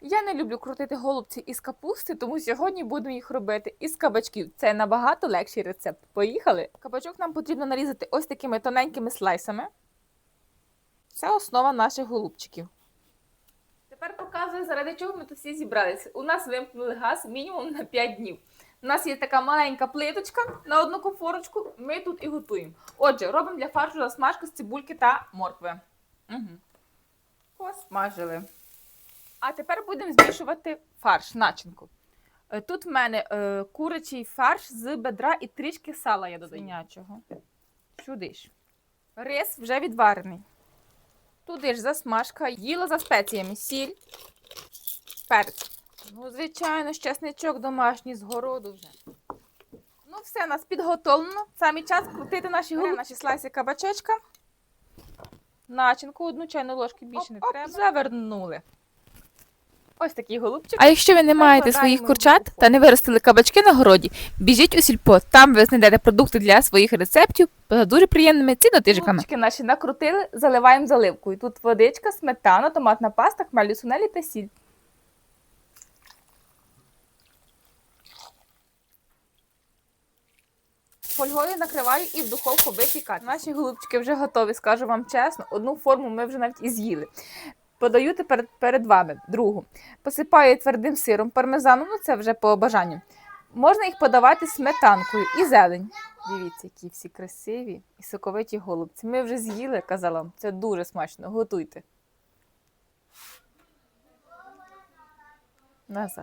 Я не люблю крутити голубці із капусти, тому сьогодні будемо їх робити із кабачків. Це набагато легший рецепт. Поїхали! Кабачок нам потрібно нарізати ось такими тоненькими слайсами. Це основа наших голубчиків. Тепер показую, заради чого ми тут всі зібралися. У нас вимкнули газ мінімум на 5 днів. У нас є така маленька плиточка на одну комфорочку. Ми тут і готуємо. Отже, робимо для фаршу засмажку з цибульки та моркви. Угу. Посмажили. А тепер будемо змішувати фарш, начинку. Е, Тут в мене е, курячий фарш з бедра і трішки сала я додаю. Свинячого. Сюди ж. Рис вже відварений. Туди ж засмажка, їла за спеціями, сіль, перець. Ну, звичайно, ж, чесничок домашній з городу вже. Ну, все, у нас підготовлено. Саме час крутити наші голубці. наші слайси кабачечка. Начинку одну чайну ложку більше не треба. Завернули. Ось такий голубчик. А якщо ви не маєте своїх курчат та не виростили кабачки на городі, біжіть у сільпо. Там ви знайдете продукти для своїх рецептів за дуже приємними цінотижиками. Голубчики наші накрутили, заливаємо заливкою. Тут водичка, сметана, томатна паста, хмелі сунелі та сіль. Фольгою накриваю і в духовку випікати. Наші голубчики вже готові, скажу вам чесно. Одну форму ми вже навіть і з'їли. Подаю тепер перед вами другу. Посипаю твердим сиром пармезаном, ну це вже по бажанню. Можна їх подавати сметанкою і зелень. Дивіться, які всі красиві і соковиті голубці. Ми вже з'їли, казала вам. Це дуже смачно. Готуйте. Назад.